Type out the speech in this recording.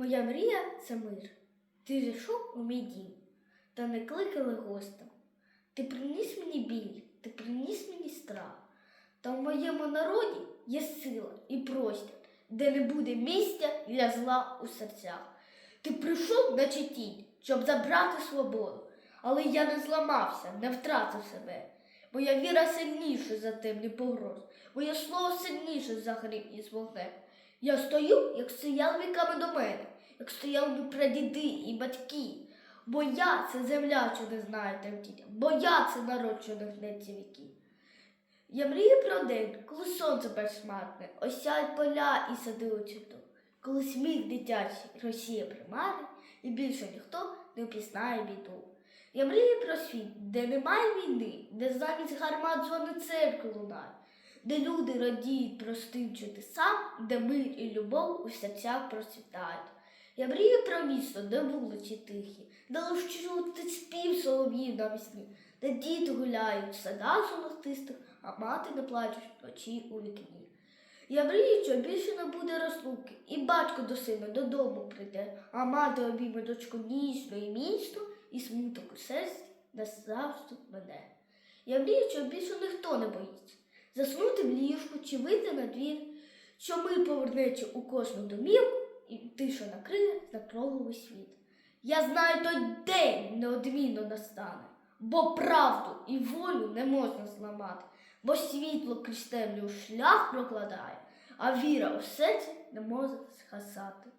Моя мрія це мир. Ти зайшов у мій дім, та не кликали гостем. Ти приніс мені біль, ти приніс мені страх. Та в моєму народі є сила і простір, де не буде місця для зла у серцях. Ти прийшов, наче тінь, щоб забрати свободу, але я не зламався, не втратив себе. Моя віра сильніша за темні погроз, моє слово сильніше за грім із вогнем. Я стою, як стояли віками до мене, як стояли прадіди і батьки. Бо я це земля, що не знає тремтіння, бо я це народ, що не гнеться віки. Я мрію про день, коли сонце безсмертне, осяють поля і сади у коли сміх дитячий Росія примари, і більше ніхто не впізнає біду. Я мрію про світ, де немає війни, де замість гармат дзвони церкви лунають, де люди радіють простим чудесам, де мир і любов у серцях процвітають. Я мрію про місто, де вулиці тихі, де лиш чути спів солов'їв на весні, де діти гуляють в садах золотистих, а мати не плачуть вночі у вікні. Я мрію, що більше не буде розлуки, і батько до сина додому прийде, а мати обійме дочку ніжно і міцно, і смуток у серці назавжди мене. Я мрію, що більше ніхто не боїться заснути в ліжку чи вийти на двір, що мир повернеться у кожну домівку і тиша накриє напрологовий світ. Я знаю, той день неодмінно настане, бо правду і волю не можна зламати, бо світло крізь темряву шлях прокладає, а віра у серці не може згасати.